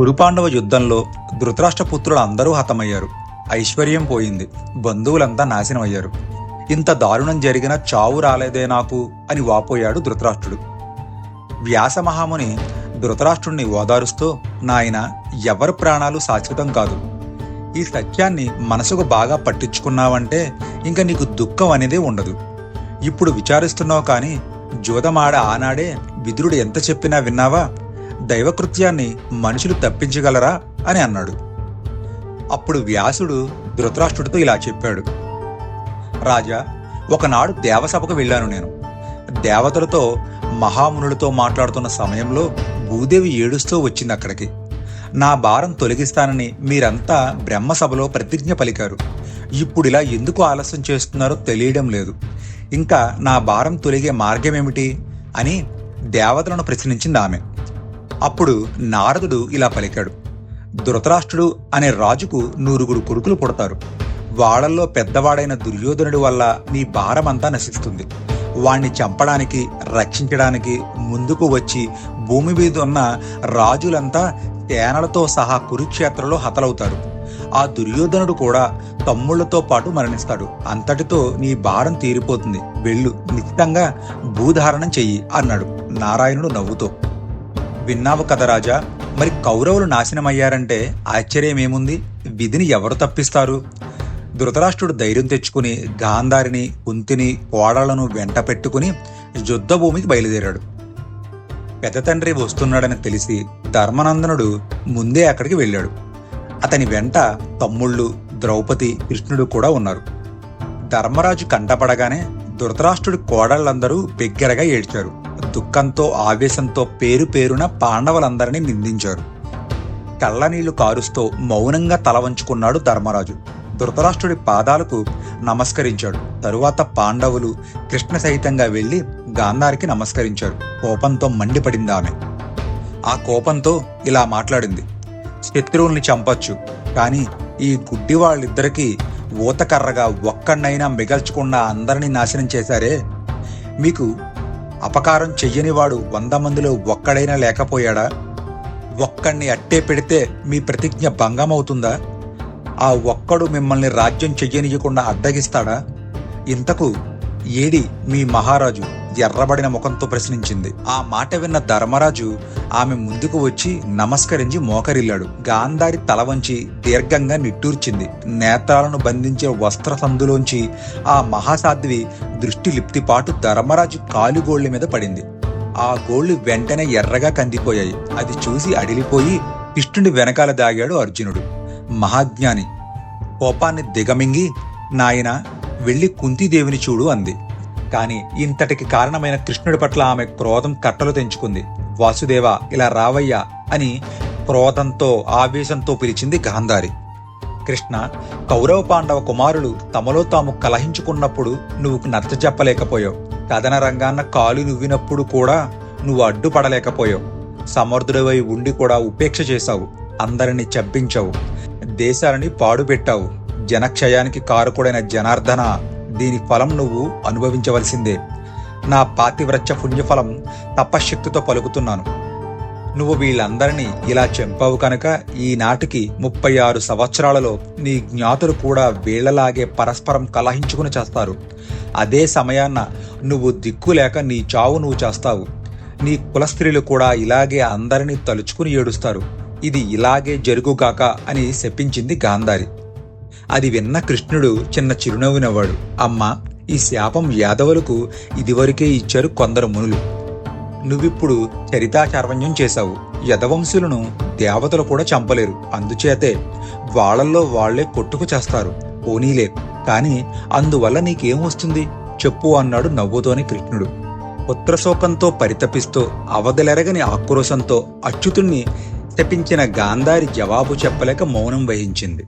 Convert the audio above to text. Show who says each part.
Speaker 1: కురుపాండవ యుద్ధంలో ధృతరాష్ట్రపుత్రులు అందరూ హతమయ్యారు. ఐశ్వర్యం పోయింది. బంధువులంతా నాశనమయ్యారు. ఇంత దారుణం జరిగిన చావు రాలేదే నాకు అని వాపోయాడు ధృతరాష్ట్రుడు. వ్యాస మహాముని ధృతరాష్ట్రుణ్ణి ఓదారుస్తూ నాయన ఎవరి ప్రాణాలు శాశ్వతం కాదు. ఈ సత్యాన్ని మనసుకు బాగా పట్టించుకున్నావంటే ఇంక నీకు దుఃఖం అనేదే ఉండదు. ఇప్పుడు విచారిస్తున్నావు కానీ జూదమాడ ఆనాడే విదురుడు ఎంత చెప్పినా విన్నావా? దైవకృత్యాన్ని మనుషులు తప్పించగలరా అని అన్నాడు. అప్పుడు వ్యాసుడు ధృతరాష్ట్రుడితో ఇలా చెప్పాడు. రాజా ఒకనాడు దేవసభకు వెళ్ళాను నేను. దేవతలతో మహామునులతో మాట్లాడుతున్న సమయంలో భూదేవి ఏడుస్తూ వచ్చింది అక్కడికి. నా భారం తొలగిస్తానని మీరంతా బ్రహ్మసభలో ప్రతిజ్ఞ పలికారు. ఇప్పుడు ఇలా ఎందుకు ఆలస్యం చేస్తున్నారో తెలియడం లేదు. ఇంకా నా భారం తొలగే మార్గమేమిటి అని దేవతలను ప్రశ్నించింది ఆమె. అప్పుడు నారదుడు ఇలా పలికాడు. ధృతరాష్ట్రుడు అనే రాజుకు నూరుగురు కొడుకులు పుడతారు. వాళ్ళల్లో పెద్దవాడైన దుర్యోధనుడి వల్ల నీ భారమంతా నశిస్తుంది. వాణ్ణి చంపడానికి రక్షించడానికి ముందుకు వచ్చి భూమి మీద ఉన్న రాజులంతా తేనలతో సహా కురుక్షేత్రంలో హతలవుతారు. ఆ దుర్యోధనుడు కూడా తమ్ముళ్ళతో పాటు మరణిస్తాడు. అంతటితో నీ భారం తీరిపోతుంది. వెళ్ళు నిశ్చితంగా భూధారణం చెయ్యి అన్నాడు నారాయణుడు నవ్వుతో. విన్నావు కదా రాజా? మరి కౌరవులు నాశనమయ్యారంటే ఆశ్చర్యమేముంది? విధిని ఎవరు తప్పిస్తారు? ధృతరాష్ట్రుడు ధైర్యం తెచ్చుకుని గాంధారిని కుంతిని కోడళ్ళను వెంట పెట్టుకుని యుద్ధభూమికి బయలుదేరాడు. పెద్ద తండ్రి వస్తున్నాడని తెలిసి ధర్మనందనుడు ముందే అక్కడికి వెళ్ళాడు. అతని వెంట తమ్ముళ్ళు ద్రౌపది కృష్ణుడు కూడా ఉన్నారు. ధర్మరాజు కంటపడగానే ధృతరాష్ట్రుడి కోడళ్ళందరూ బిగ్గరగా ఏడ్చారు. దుఃఖంతో ఆవేశంతో పేరు పేరున పాండవులందరినీ నిందించారు. కళ్ళనీళ్ళు కారుస్తూ మౌనంగా తల వంచుకున్నాడు ధర్మరాజు. ధృతరాష్ట్రుడి పాదాలకు నమస్కరించాడు. తరువాత పాండవులు కృష్ణ సహితంగా వెళ్ళి గాంధారికి నమస్కరించారు. కోపంతో మండిపడింది ఆమె. ఆ కోపంతో ఇలా మాట్లాడింది. శత్రువుల్ని చంపొచ్చు కానీ ఈ గుడ్డి వాళ్ళిద్దరికీ ఊతకర్రగా ఒక్కడినైనా మిగల్చకుండా అందరినీ నాశనం చేశారే? మీకు అపకారం చెయ్యనివాడు వంద మందిలో ఒక్కడైనా లేకపోయాడా? ఒక్కడిని అట్టే పెడితే మీ ప్రతిజ్ఞ భంగమవుతుందా? ఆ ఒక్కడు మిమ్మల్ని రాజ్యం చెయ్యనియకుండా అడ్డగిస్తాడా? ఇంతకు ఏడి మీ మహారాజు ఎర్రబడిన ముఖంతో ప్రశ్నించింది. ఆ మాట విన్న ధర్మరాజు ఆమె ముందుకు వచ్చి నమస్కరించి మోకరిల్లాడు. గాంధారి తల వంచి దీర్ఘంగా నిట్టూర్చింది. నేత్రాలను బంధించే వస్త్ర సందులోంచి ఆ మహాసాధ్వి దృష్టి లిప్తిపాటు ధర్మరాజు కాలుగోళ్ళ మీద పడింది. ఆ గోళ్ళు వెంటనే ఎర్రగా కందిపోయాయి. అది చూసి అడిలిపోయి కృష్ణుడి వెనకాల దాగాడు అర్జునుడు. మహాజ్ఞాని కోపాన్ని దిగమింగి నాయనా వెళ్ళి కుంతీదేవిని చూడు అంది. కాని ఇంతటికి కారణమైన కృష్ణుడి పట్ల ఆమె క్రోధం కట్టలు తెంచుకుంది. వాసుదేవ ఇలా రావయ్యా అని క్రోధంతో ఆవేశంతో పిలిచింది గాంధారి. కృష్ణ కౌరవ పాండవ కుమారులు తమలో తాము కలహించుకున్నప్పుడు నువ్వు నచ్చ చెప్పలేకపోయావు. కథన రంగాన్న కాలు నువ్వినప్పుడు కూడా నువ్వు అడ్డుపడలేకపోయావు. సమర్థుడివై ఉండి కూడా ఉపేక్ష చేశావు. అందరిని చంపించావు. దేశాలని పాడుపెట్టావు. జనక్షయానికి కారకుడైన జనార్దన దీని ఫలం నువ్వు అనుభవించవలసిందే. నా పాతివ్రత్య పుణ్యఫలం తపశ్శక్తితో పలుకుతున్నాను. నువ్వు వీళ్ళందరినీ ఇలా చంపావు కనుక ఈనాటికి ముప్పై ఆరు సంవత్సరాలలో నీ జ్ఞాతులు కూడా వీళ్ళలాగే పరస్పరం కలహించుకుని చేస్తారు. అదే సమయాన్న నువ్వు దిక్కులేక నీ చావు నువ్వు చేస్తావు. నీ కులస్త్రీలు కూడా ఇలాగే అందరినీ తలుచుకుని ఏడుస్తారు. ఇది ఇలాగే జరుగుగాక అని శపించింది గాంధారి. అది విన్న కృష్ణుడు చిన్న చిరునవ్వు నవ్వాడు అమ్మా ఈ శాపం యాదవులకు ఇదివరకే ఇచ్చారు కొందరు మునులు. నువ్విప్పుడు చరితాచార్వణ్యం చేశావు. యదవంశులను దేవతలు కూడా చంపలేరు. అందుచేతే వాళ్ళల్లో వాళ్ళే కొట్టుకు చేస్తారు. పోనీలే కాని అందువల్ల నీకేం వస్తుంది? చెప్పు అన్నాడు నవ్వుతోనే కృష్ణుడు. పుత్రశోకంతో పరితపిస్తూ అవధలెరగని ఆక్రోశంతో అచ్యుతుణ్ణి శపించిన గాంధారి జవాబు చెప్పలేక మౌనం వహించింది.